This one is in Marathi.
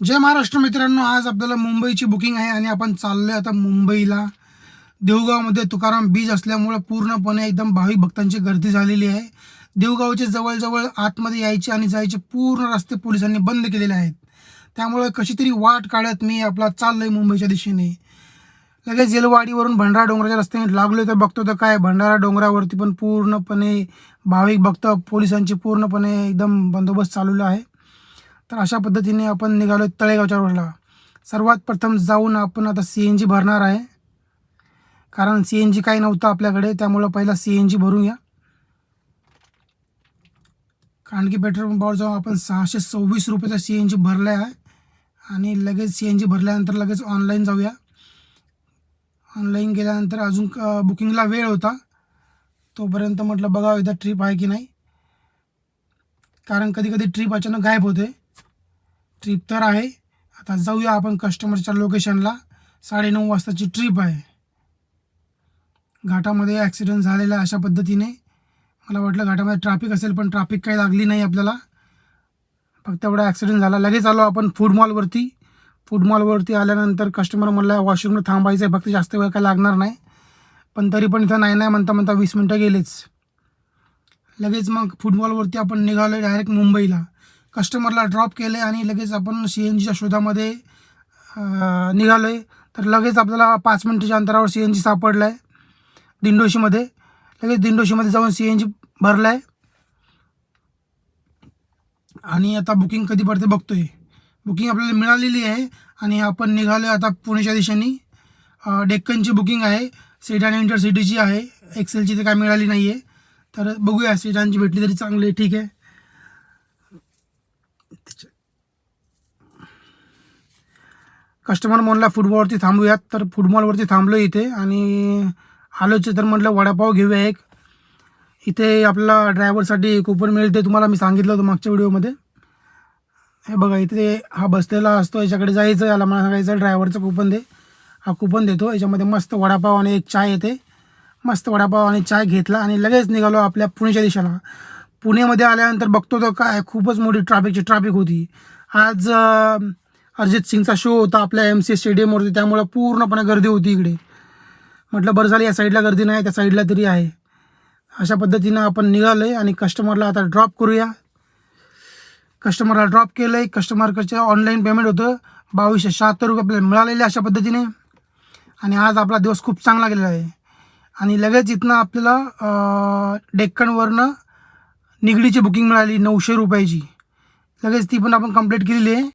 जय महाराष्ट्र मित्रांनो आज आपल्याला मुंबईची बुकिंग आहे आणि आपण चाललोय आता मुंबईला. देवगावमध्ये तुकाराम बीच असल्यामुळं पूर्णपणे एकदम भाविक भक्तांची गर्दी झालेली आहे. देवगावचे जवळजवळ आतमध्ये यायचे आणि जायचे पूर्ण रस्ते पोलिसांनी बंद केलेले आहेत. त्यामुळे कशी तरी वाट काढत मी आपला चाललोय मुंबईच्या दिशेने. लगेच येलवाडीवरून भंडारा डोंगराच्या रस्त्याने लागलो तर बघतो तर काय भंडारा डोंगरावरती पण पूर्णपणे भाविक भक्त पोलिसांची पूर्णपणे एकदम बंदोबस्त चालवला आहे. तर अशा पद्धतीने आपण निघालो तळेगावच्या रोडला. सर्वात प्रथम जाऊन आपण आता सी एन जी भरणार आहे. कारण सी एन जी काही नव्हतं आपल्याकडे त्यामुळं पहिला सी एन जी भरूया. कारण की पेट्रोल पंपावर जाऊन आपण सहाशे सव्वीस रुपयाचा सी एन जी भरला आहे आणि लगेच सी एन जी भरल्यानंतर लगेच ऑनलाईन जाऊया. ऑनलाईन गेल्यानंतर अजून क- बुकिंगला वेळ होता. तोपर्यंत म्हटलं बघा एकदा ट्रिप आहे की नाही. कारण कधी कधी ट्रिप अचानक गायब होते. ट्रिप तर आहे. आता जाऊया आपण कस्टमरच्या लोकेशनला साडेनऊ वाजताची ट्रिप आहे. घाटामध्ये ॲक्सिडेंट झालेला आहे अशा पद्धतीने. मला वाटलं घाटामध्ये ट्रॅफिक असेल पण ट्रॅफिक काही लागली नाही आपल्याला. फक्त एवढा ॲक्सिडेंट झाला. लगेच आलो आपण फूड मॉलवरती फूड मॉलवरती आल्यानंतर कस्टमर म्हणला वॉशरूमला थांबायचं आहे फक्त जास्त वेळ काय लागणार नाही. पण तरी पण इथं नाही नाही म्हणता म्हणता वीस मिनटं गेलेच. लगेच मग फुटबॉलवरती आपण निघालो डायरेक्ट मुंबईला. कस्टमरला ड्रॉप केले आणि लगेच आपण सी एन जीच्या शोधामध्ये निघालो आहे तर लगेच आपल्याला पाच मिनिटाच्या अंतरावर सी एन जी सापडला आहे दिंडोशीमध्ये. लगेच दिंडोशीमध्ये जाऊन सी एन जी भरला आहे आणि आता बुकिंग कधी पडते बघतोय. बुकिंग आपल्याला मिळालेली आहे आणि आपण निघालो आता पुण्याच्या दिशेने. डेक्कनची बुकिंग आहे. सेडान इंटरसिटीची आहे. एक्सेलची तर काय मिळाली नाही आहे तर बघूया सीटांची भेटली तरी चांगली आहे ठीक आहे. कस्टमर म्हणला फुटबॉलवरती थांबूयात. तर फुटबॉलवरती थांबलो इथे आणि आलोचे तर म्हटलं वडापाव घेऊया एक. इथे आपला ड्रायव्हरसाठी कुपन मिळते तुम्हाला मी सांगितलं होतं मागच्या व्हिडिओमध्ये. हे बघा इथे हा बसलेला असतो याच्याकडे जायचं याला मला सांगायचं ड्रायव्हरचं कुपन दे. हा कुपन देतो याच्यामध्ये मस्त वडापाव आणि एक चाय येते. मस्त वडापाव आणि चाय घेतला आणि लगेच निघालो आपल्या पुण्याच्या दिशेला. पुण्यामध्ये आल्यानंतर बघतो तर काय खूपच मोठी ट्रॅफिकची ट्रॅफिक होती. आज अरिजित सिंगचा शो होता आपल्या एम सी स्टेडियमवरती त्यामुळं पूर्णपणे गर्दी होती इकडे. म्हटलं बरं झालं या साईडला गर्दी नाही त्या साईडला तरी आहे. अशा पद्धतीनं आपण निघालो आहे आणि कस्टमरला आता ड्रॉप करूया. कस्टमरला ड्रॉप केलं आहे कस्टमरकडचे ऑनलाईन पेमेंट होतं. बावीसशे शहात्तर रुपये आपल्याला मिळालेले अशा पद्धतीने. आणि आज आपला दिवस खूप चांगला गेलेला आहे. आणि लगेच इथनं आपल्याला डेक्कनवरनं निगडीची बुकिंग मिळाली नऊशे रुपयाची. लगेच ती पण आपण कंप्लीट केलेली आहे.